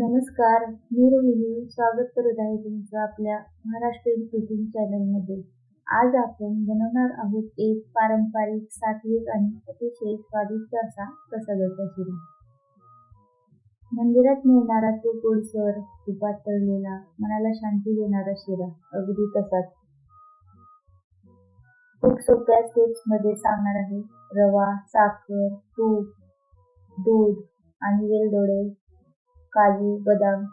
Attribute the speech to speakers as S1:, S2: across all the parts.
S1: नमस्कार मी रोहिणी. स्वागत करत आहे तुमचं आपल्या महाराष्ट्रीयन कुकिंग चॅनलमध्ये. आज आपण बनवणार आहोत एक पारंपरिक सात्विक आणि अतिशय स्वादिष्ट असा प्रसादाचा शिरा. मंदिरात मिळणारा तो गोडसर तुपात तळलेला मनाला शांती देणारा शिरा अगदी तसाच. खूप सोप्या स्टेप्समध्ये सांगणार आहे. रवा साखर तूप दूध आणि वेलदोडे काजू बदाम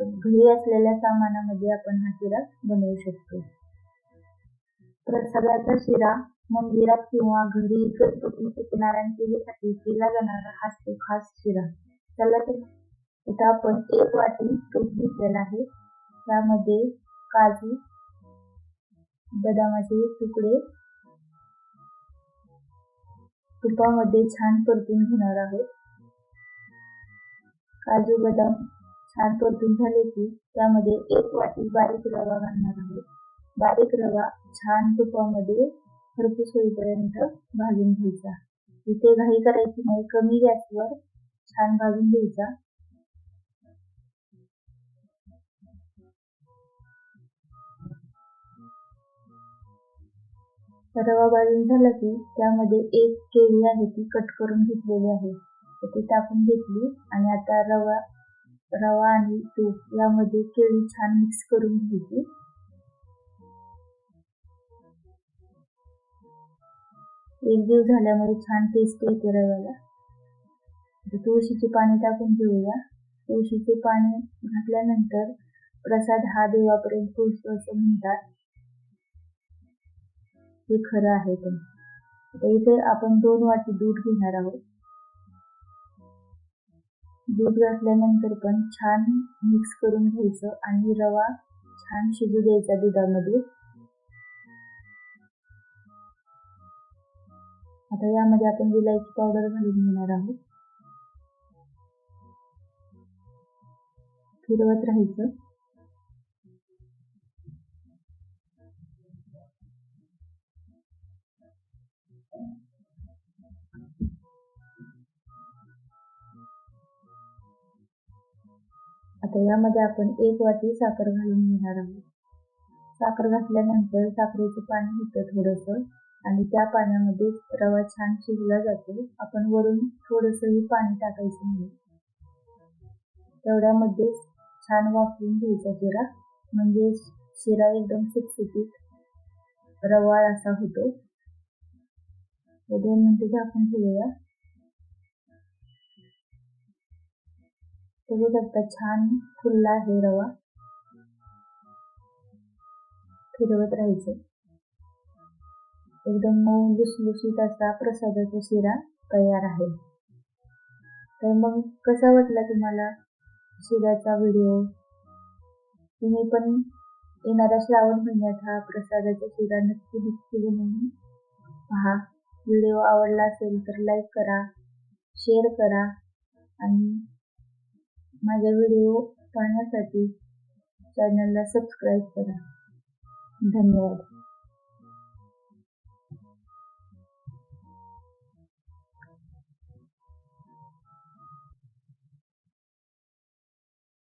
S1: घरी असलेल्या सामानामध्ये आपण हा शिरा बनवू शकतो. प्रसादाचा शिरा मंदिरात किंवा घरी गणपती सत्यनारायण केला जाणारा हा तो खास शिरा. चला तर इथं आपण एक वाटी तूप घेतलेला आहे. त्यामध्ये काजू बदामाचे तुकडे तुपामध्ये छान परतून घेणार आहोत. काजू बदाम छान परतून झाले की त्यामध्ये एक वाटी बारीक रवा घालणार आहोत बारीक रवा छान तुपामध्ये खरपूस होईपर्यंत भाजून घ्यायचा. इथे घाई करायची नाही कमी गॅसवर छान भाजून घ्यायचा. रवा भाजून झाला की त्यामध्ये एक केळी आहे ती कट करून घेतलेली आहे. ती टाकून घेतली आणि आता रवा रवा आणि तूप यामध्ये केळी छान मिक्स करून घेते एक दिवस झाल्यामुळे छान टेस्ट येते रव्याला. तुळशीची पाणी टाकून घेऊया. तुळशीचे पाणी घातल्यानंतर प्रसाद हा देवापर्यंत पोहोचतो असं म्हणतात. हे खरं आहे पण. इथे आपण दोन वाटी दूध घेणार आहोत. दूध घातल्यानंतर पण छान मिक्स करून घ्यायचं आणि रवा छान शिजू द्यायचा दुधामध्ये. आता यामध्ये आपण विलायची पावडर घालून घेणार आहोत. फिरवत राहायचं. आता यामध्ये आपण एक वाटी साखर घालून घेणार आहोत. साखर घातल्यानंतर साखरेचं पाणी होतं थोडस आणि त्या पाण्यामध्ये रवा छान शिजला जातो. आपण वरून थोडसही पाणी टाकायचं नाही. तेवढ्यामध्ये छान वापरून घ्यायचा शिरा म्हणजे शिरा एकदम सुटसुटीत रवा असा होतो. दोन मिनिटं झाकून ठेवूया. बघू शकता छान फुलला आहे रवा. फिरवत राहायचं. एकदम मऊ लुसलुशीत असा प्रसादाचा शिरा तयार आहे. तर मग कसा वाटला तुम्हाला शिऱ्याचा व्हिडिओ? तुम्ही पण येणाऱ्या श्रावण महिन्यात हा प्रसादाचा शिरा नक्की नक्की बनवून पहा. व्हिडिओ आवडला असेल तर लाईक करा शेअर करा आणि माझे व्हिडिओ पाहण्यासाठी चॅनलला सबस्क्राईब करा. धन्यवाद.